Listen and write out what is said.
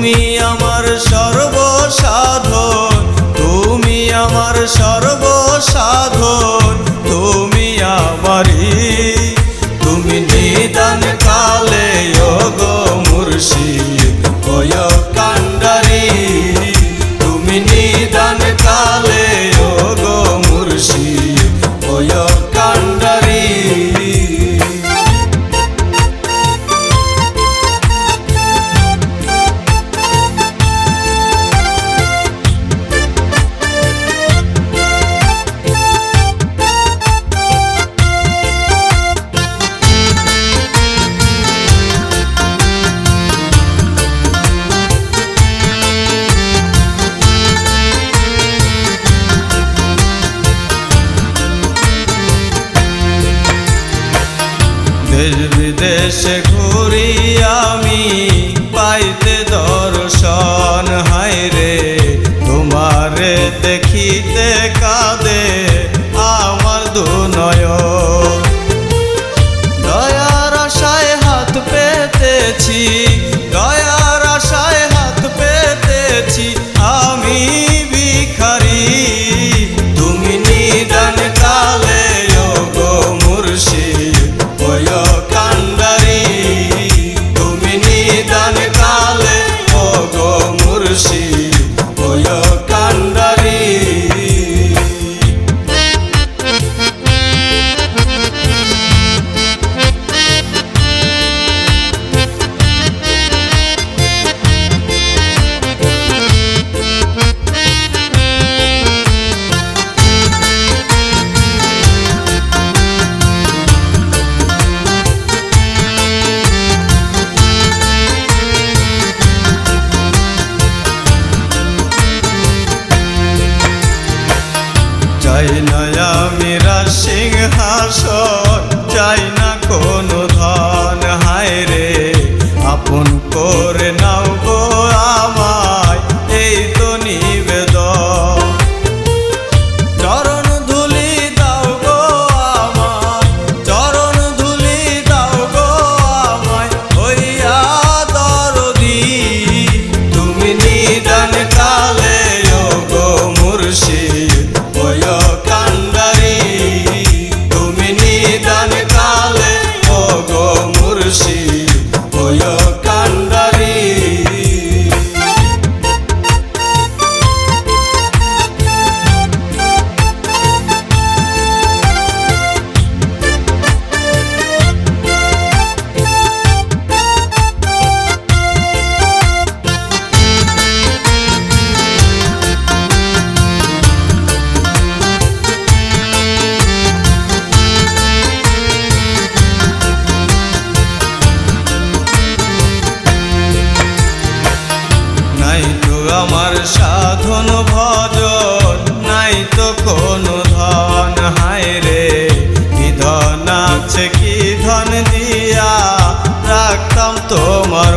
তুমি আমার সর্বসাধন তুমি আমার সর্বসাধন তুমি আমারই দেশে ঘুরি আমি পাইতে দর্শন হায় রে তোমারে দেখিতে আমার সাধন ভজন, নাই তো কোনো ধন। হায় রে, কি ধন আছে, কি ধন দিয়া রাখতাম তোমার